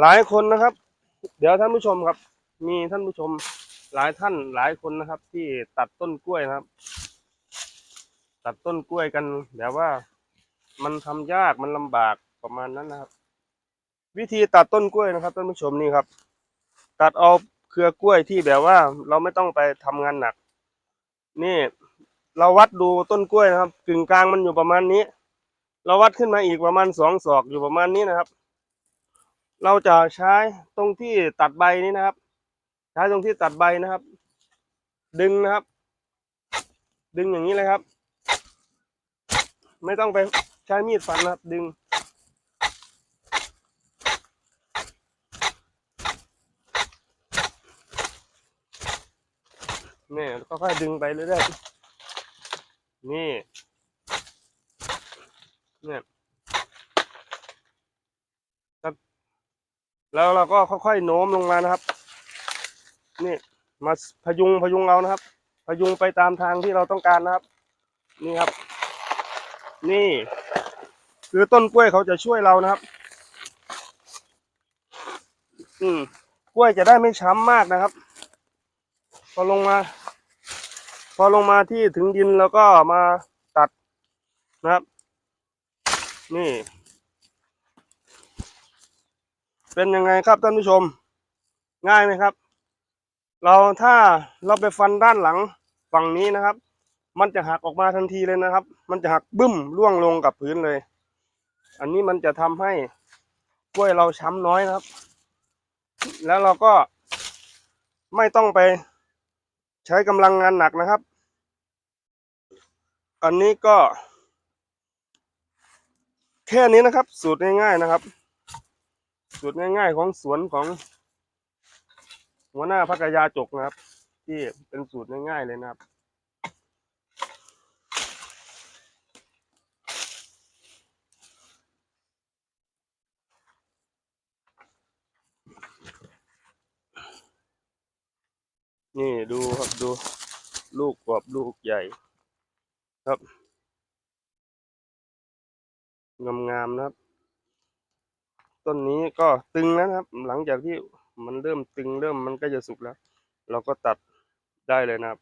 หลายคนนะครับ เดี๋ยวท่านผู้ชมครับ มีท่านผู้ชมหลายท่านหลายคนนะครับ ที่ตัดต้นกล้วยนะครับ ตัดต้นกล้วยกันแบบว่ามันทำยากมันลำบากประมาณนั้นนะครับ วิธีตัดต้นกล้วยนะครับท่านผู้ชมนี่ครับ ตัดเอาเครือกล้วยที่แบบว่าเราไม่ต้องไปทำงานหนัก นี่เราวัดดูต้นกล้วยนะครับกึ่งกลางมันอยู่ประมาณนี้ เราวัดขึ้นมาอีกประมาณสองศอกอยู่ประมาณนี้นะครับ เราจะใช้ตรงที่ตัดใบนี้นะครับ ใช้ตรงที่ตัดใบนะครับ ดึงนะครับ ดึงอย่างนี้เลยครับ ไม่ต้องไปใช้มีดฟันนะครับ ดึง นี่ก็ค่อยๆดึงไปเรื่อยๆนี่เนี่ยครับ แล้วเราก็ค่อยๆโน้มลงมานะครับ นี่มาพยุงพยุงเอานะครับ พยุงไปตามทางที่เราต้องการนะครับ นี่ครับ นี่ คือต้นกล้วยเขาจะช่วยเรานะครับ อืมกล้วยจะได้ไม่ช้ำมากนะครับ พอลงมา พอลงมาที่ถึงดินแล้วก็มาตัดนะครับ นี่ เป็นยังไงครับท่านผู้ชม ง่ายไหมครับ เราถ้าเราไปฟันด้านหลังฝั่งนี้นะครับ มันจะหักออกมาทันทีเลยนะครับ มันจะหักบึ้มร่วงลงกับพื้นเลย อันนี้มันจะทำให้กล้วยเราช้ำน้อยนะครับ แล้วเราก็ไม่ต้องไปใช้กำลังงานหนักนะครับ อันนี้ก็ แค่นี้นะครับ สูตรง่ายๆนะครับ สูตรง่าย ๆ ของสวนของหัวหน้าพักยาจกนะครับ ที่เป็นสูตรง่ายๆเลยนะครับ นี่ดูครับดูลูกกรอบลูกใหญ่ครับงามๆนะครับ ต้นนี้ก็ตึงแล้วนะครับ หลังจากที่มันเริ่มตึงเริ่มมันก็จะสุกแล้ว เราก็ตัดได้เลยนะครับ